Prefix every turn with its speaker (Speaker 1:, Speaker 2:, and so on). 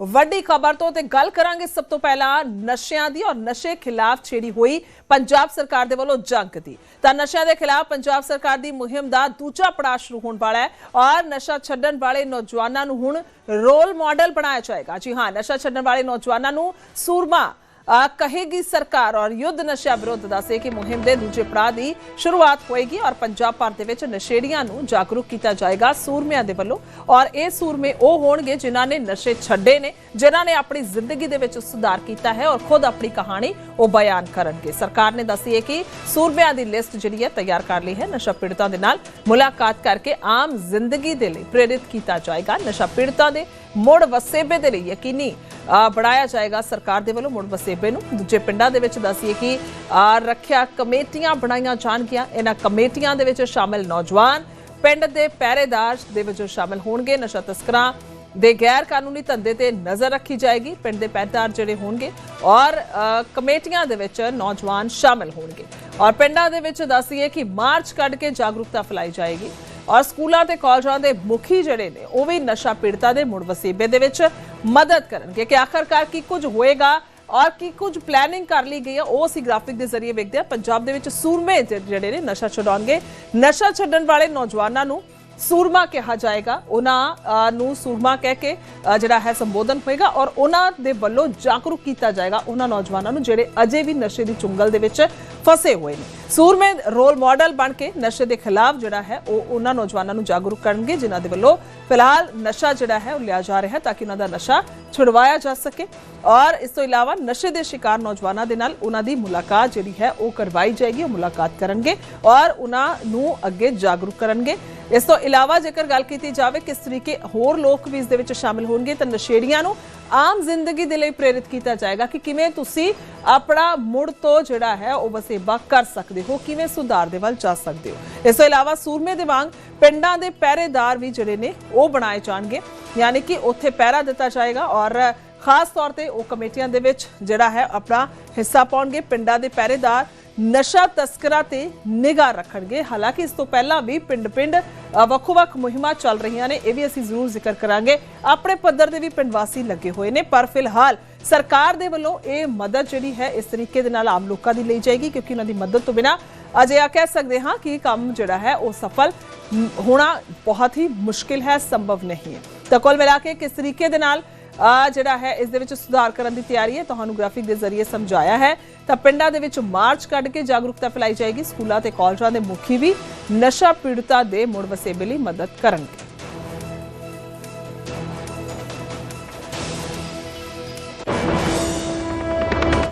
Speaker 1: ਵੱਡੀ ਖਬਰ ਤੋਂ ਤੇ ਗੱਲ ਕਰਾਂਗੇ ਸਭ ਤੋਂ ਪਹਿਲਾਂ ਨਸ਼ਿਆਂ ਦੀ ਔਰ ਨਸ਼ੇ ਖਿਲਾਫ ਛੇੜੀ ਹੋਈ ਪੰਜਾਬ ਸਰਕਾਰ ਦੇ ਵੱਲੋਂ ਜੰਗ ਦੀ। ਤਾਂ ਨਸ਼ਿਆਂ ਦੇ ਖਿਲਾਫ ਪੰਜਾਬ ਸਰਕਾਰ ਦੀ ਮੁਹਿੰਮ ਦਾ ਦੂਜਾ ਪੜਾਅ ਸ਼ੁਰੂ ਹੋਣ ਵਾਲਾ ਹੈ ਔਰ ਨਸ਼ਾ ਛੱਡਣ ਵਾਲੇ ਨੌਜਵਾਨਾਂ ਨੂੰ ਹੁਣ ਰੋਲ ਮਾਡਲ ਬਣਾਇਆ ਜਾਏਗਾ। ਜੀ ਹਾਂ, ਨਸ਼ਾ ਛੱਡਣ ਵਾਲੇ ਨੌਜਵਾਨਾਂ ਨੂੰ ਸੂਰਮਾ ਕਹੇਗੀ ਸਰਕਾਰ ਔਰ ਯੁੱਧ ਨਸ਼ਾ ਵਿਰੁੱਧ ਦੱਸੇ ਕਿ ਮੁਹਿੰਮ ਦੇ ਦੂਜੇ ਪੜਾਅ ਦੀ ਸ਼ੁਰੂਆਤ ਹੋਏਗੀ ਔਰ ਪੰਜਾਬ ਭਰ ਦੇ ਵਿੱਚ ਨਸ਼ੇੜੀਆਂ ਨੂੰ ਜਾਗਰੂਕ ਕੀਤਾ ਜਾਏਗਾ ਸੂਰਮਿਆਂ ਦੇ ਵੱਲੋਂ। ਔਰ ਇਹ ਸੂਰਮੇ ਉਹ ਹੋਣਗੇ ਜਿਨ੍ਹਾਂ ਨੇ ਨਸ਼ੇ ਛੱਡੇ ਨੇ, ਜਿਨ੍ਹਾਂ ਨੇ ਆਪਣੀ ਜ਼ਿੰਦਗੀ ਦੇ ਵਿੱਚ ਸੁਧਾਰ ਕੀਤਾ ਹੈ ਔਰ ਖੁਦ ਆਪਣੀ ਕਹਾਣੀ ਉਹ ਬਿਆਨ ਕਰਨਗੇ। ਸਰਕਾਰ ਨੇ ਦੱਸੀ ਹੈ ਕਿ ਸੂਰਮਿਆਂ ਦੀ ਲਿਸਟ ਜਿਹੜੀ ਹੈ ਤਿਆਰ ਕਰ ਲਈ ਹੈ। ਨਸ਼ਾ ਪੀੜਤਾਂ ਦੇ ਨਾਲ ਮੁਲਾਕਾਤ ਕਰਕੇ ਆਮ ਜ਼ਿੰਦਗੀ ਦੇ ਲਈ ਪ੍ਰੇਰਿਤ ਕੀਤਾ ਜਾਏਗਾ। ਨਸ਼ਾ ਪੀੜਤਾਂ ਦੇ ਮੁੜ ਵਸੇਬੇ ਦੇ ਲਈ ਯਕੀਨੀ ਬਣਾਇਆ ਜਾਏਗਾ ਸਰਕਾਰ ਦੇ ਵੱਲੋਂ ਮੁੜ ਵਸੇਬੇ ਨੂੰ। ਦੂਜੇ ਪਿੰਡਾਂ ਦੇ ਵਿੱਚ ਦੱਸੀਏ ਕਿ ਰੱਖਿਆ ਕਮੇਟੀਆਂ ਬਣਾਈਆਂ ਜਾਣਗੀਆਂ। ਇਹਨਾਂ ਕਮੇਟੀਆਂ ਦੇ ਵਿੱਚ ਸ਼ਾਮਿਲ ਨੌਜਵਾਨ ਪਿੰਡ ਦੇ ਪਹਿਰੇਦਾਰ ਦੇ ਵਿੱਚ ਸ਼ਾਮਿਲ ਹੋਣਗੇ। ਨਸ਼ਾ ਤਸਕਰਾਂ ਦੇ ਗੈਰ ਕਾਨੂੰਨੀ ਧੰਦੇ ਤੇ ਨਜ਼ਰ ਰੱਖੀ ਜਾਏਗੀ। ਪਿੰਡ ਦੇ ਪਹਿਰੇਦਾਰ ਜਿਹੜੇ ਹੋਣਗੇ ਔਰ ਕਮੇਟੀਆਂ ਦੇ ਵਿੱਚ ਨੌਜਵਾਨ ਸ਼ਾਮਿਲ ਹੋਣਗੇ। ਔਰ ਪਿੰਡਾਂ ਦੇ ਵਿੱਚ ਦੱਸੀਏ ਕਿ ਮਾਰਚ ਕੱਢ ਕੇ ਜਾਗਰੂਕਤਾ ਫੈਲਾਈ ਜਾਏਗੀ। ਔਰ ਸਕੂਲਾਂ ਤੇ ਕਾਲਜਾਂ ਦੇ ਮੁਖੀ ਜਿਹੜੇ ਨੇ ਉਹ ਵੀ ਨਸ਼ਾ ਪੀੜਤਾਂ ਦੇ ਮੁੜ ਵਸੇਬੇ ਦੇ ਵਿੱਚ ਮਦਦ ਕਰਨਗੇ ਕਿ ਆਖਰਕਾਰ ਕੀ ਕੁਝ ਹੋਏਗਾ ਔਰ ਕੀ ਕੁਝ ਪਲੈਨਿੰਗ ਕਰ ਲਈ ਗਈ ਹੈ ਉਹ ਅਸੀਂ ਗ੍ਰਾਫਿਕ ਦੇ ਜ਼ਰੀਏ ਵੇਖਦੇ ਹਾਂ। ਪੰਜਾਬ ਦੇ ਵਿੱਚ ਸੂਰਮੇ ਜਿਹੜੇ ਨੇ ਨਸ਼ਾ ਛਡਾਉਣਗੇ। ਨਸ਼ਾ ਛੱਡਣ ਵਾਲੇ ਨੌਜਵਾਨਾਂ ਨੂੰ ਸੂਰਮਾ ਕਿਹਾ ਜਾਏਗਾ। ਉਹਨਾਂ ਅ, ਨੂੰ ਸੂਰਮਾ ਕਹਿ ਕੇ ਜਿਹੜਾ ਹੈ ਸੰਬੋਧਨ ਹੋਏਗਾ ਔਰ ਉਹਨਾਂ ਦੇ ਵੱਲੋਂ ਜਾਗਰੂਕ ਕੀਤਾ ਜਾਏਗਾ। ਉਹਨਾਂ ਨੌਜਵਾਨਾਂ ਨੂੰ ਜਿਹੜੇ ਅਜੇ ਵੀ ਨਸ਼ੇ ਦੀ ਚੁੰਗਲ ਦੇ ਵਿੱਚ ਫਸੇ ਹੋਏ ਨੇ। ਸੂਰਮੇ ਰੋਲ ਮਾਡਲ ਬਣ ਕੇ ਨਸ਼ੇ ਦੇ ਖਿਲਾਫ ਜਿਹੜਾ ਹੈ, ਉਹ ਉਹਨਾਂ ਨੌਜਵਾਨਾਂ ਨੂੰ ਜਾਗਰੂਕ ਕਰਨਗੇ, ਜਿਨ੍ਹਾਂ ਦੇ ਵੱਲੋਂ ਫਿਲਹਾਲ ਨਸ਼ਾ ਜਿਹੜਾ ਹੈ, ਉਹ ਲਿਆ ਜਾ ਰਿਹਾ ਹੈ ਤਾਂ ਕਿ ਉਹਨਾਂ ਦਾ ਨਸ਼ਾ ਛੁਡਵਾਇਆ ਜਾ ਸਕੇ। ਔਰ ਇਸ ਤੋਂ ਇਲਾਵਾ ਨਸ਼ੇ ਦੇ ਸ਼ਿਕਾਰ ਨੌਜਵਾਨਾਂ ਦੇ ਨਾਲ ਉਹਨਾਂ ਦੀ ਮੁਲਾਕਾਤ ਜਿਹੜੀ ਹੈ, ਉਹ ਕਰਵਾਈ ਜਾਏਗੀ, ਉਹ ਮੁਲਾਕਾਤ ਕਰਨਗੇ ਔਰ ਉਹਨਾਂ ਨੂੰ ਅੱਗੇ ਜਾਗਰੂਕ ਕਰਨਗੇ। ਇਸ ਤੋਂ ਇਲਾਵਾ ਜੇਕਰ ਗੱਲ ਕੀਤੀ ਜਾਵੇ, ਕਿਸ ਤਰੀਕੇ ਹੋਰ ਲੋਕ ਵੀ ਇਸ ਦੇ ਵਿੱਚ ਸ਼ਾਮਿਲ ਹੋਣਗੇ, ਤਾਂ ਨਸ਼ੇੜੀਆਂ ਨੂੰ ਆਮ ਜ਼ਿੰਦਗੀ ਦੇ ਲਈ ਪ੍ਰੇਰਿਤ ਕੀਤਾ ਜਾਏਗਾ ਕਿ ਕਿਵੇਂ ਤੁਸੀਂ ਆਪਣਾ ਮੁੜ ਤੋਂ ਜਿਹੜਾ ਹੈ ਉਹ ਵਸੇਬਾ ਕਰ ਸਕਦੇ ਹੋ, ਕਿਵੇਂ ਸੁਧਾਰ ਦੇ ਵੱਲ ਜਾ ਸਕਦੇ ਹੋ। ਇਸ ਤੋਂ ਇਲਾਵਾ ਸੂਰਮੇ ਦੇ ਵਾਂਗ ਪਿੰਡਾਂ ਦੇ ਪਹਿਰੇਦਾਰ ਵੀ ਜਿਹੜੇ ਨੇ, ਉਹ ਬਣਾਏ ਜਾਣਗੇ। ਯਾਨੀ ਕਿ ਉੱਥੇ ਪਹਿਰਾ ਦਿੱਤਾ ਜਾਏਗਾ ਔਰ ਖਾਸ ਤੌਰ ਤੇ ਉਹ ਕਮੇਟੀਆਂ ਦੇ ਵਿੱਚ ਜਿਹੜਾ ਹੈ ਆਪਣਾ ਹਿੱਸਾ ਪਾਉਣਗੇ। ਪਿੰਡਾਂ ਦੇ ਪਹਿਰੇਦਾਰ ਨਸ਼ਾ ਤਸਕਰਾਂ ਤੇ ਨਿਗਾਹ ਰੱਖਣਗੇ। ਹਾਲਾਂਕਿ ਇਸ ਤੋਂ ਪਹਿਲਾਂ ਵੀ ਪਿੰਡ-ਪਿੰਡ ਅ, ਵੱਖੋ-ਵੱਖ ਮੁਹਿੰਮਾਂ ਚੱਲ ਰਹੀਆਂ ਨੇ। ਇਹ ਵੀ ਅਸੀਂ ਜ਼ਰੂਰ ਜ਼ਿਕਰ ਕਰਾਂਗੇ। ਆਪਣੇ ਪੱਧਰ ਦੇ ਵੀ ਪਿੰਡ ਵਾਸੀ ਲੱਗੇ ਹੋਏ ਨੇ ਪਰ ਫਿਲਹਾਲ ਸਰਕਾਰ ਦੇ ਵੱਲੋਂ ਇਹ ਮਦਦ ਜਿਹੜੀ ਹੈ ਇਸ ਤਰੀਕੇ ਦੇ ਨਾਲ ਆਮ ਲੋਕਾਂ ਦੀ ਲਈ ਜਾਏਗੀ ਕਿਉਂਕਿ ਉਹਨਾਂ ਦੀ ਮਦਦ ਤੋਂ ਬਿਨਾ ਅਜੇ ਆ ਕਹਿ ਸਕਦੇ ਹਾਂ ਕਿ ਕੰਮ ਜਿਹੜਾ ਹੈ ਉਹ ਸਫਲ ਹੋਣਾ ਬਹੁਤ ਹੀ ਮੁਸ਼ਕਿਲ ਹੈ ਸੰਭਵ ਨਹੀਂ ਹੈ। ਤਾਂ ਕੁੱਲ ਮਿਲਾ ਕੇ ਕਿਸ ਤਰੀਕੇ ਦੇ ਨਾਲ ਜਿਹੜਾ ਹੈ, ਇਸ ਦੇ ਵਿੱਚ ਸੁਧਾਰ ਕਰਨ ਦੀ ਤਿਆਰੀ ਹੈ। ਤੁਹਾਨੂੰ ਗ੍ਰਾਫਿਕ ਦੇ ਜ਼ਰੀਏ ਸਮਝਾਇਆ ਹੈ। ਤਾਂ ਪਿੰਡਾਂ ਦੇ ਵਿੱਚ ਮਾਰਚ ਕੱਢ ਕੇ ਜਾਗਰੂਕਤਾ ਫੈਲਾਈ ਜਾਏਗੀ। ਸਕੂਲਾਂ ਤੇ ਕਾਲਜਾਂ ਦੇ ਮੁਖੀ ਵੀ ਨਸ਼ਾ ਪੀੜਤਾਂ ਦੇ ਮੁੜ ਵਸੇਬੇ ਲਈ ਮਦਦ ਕਰਨਗੇ।